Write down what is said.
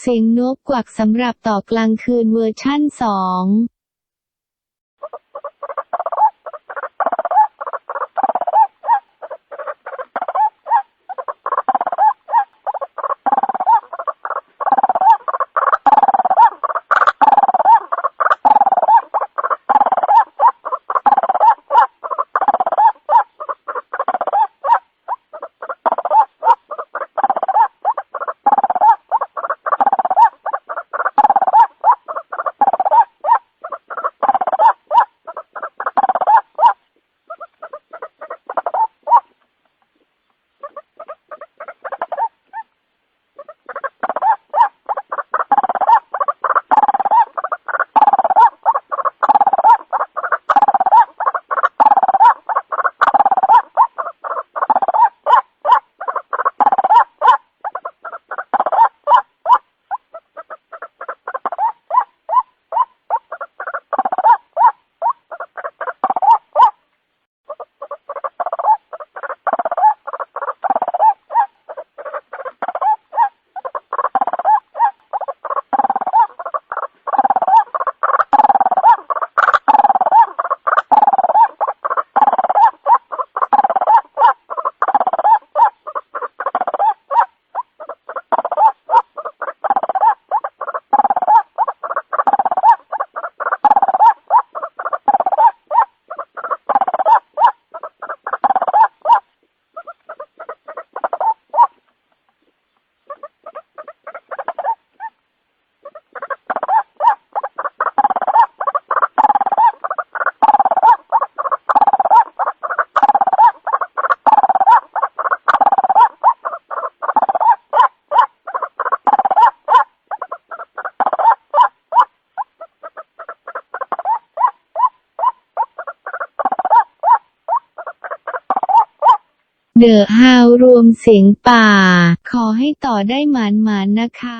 เสียงนกกวักสำหรับต่อกลางคืนเวอร์ชั่น 2 เดอะฮาวรวมเสียงป่า ขอให้ต่อได้หมานๆนะคะ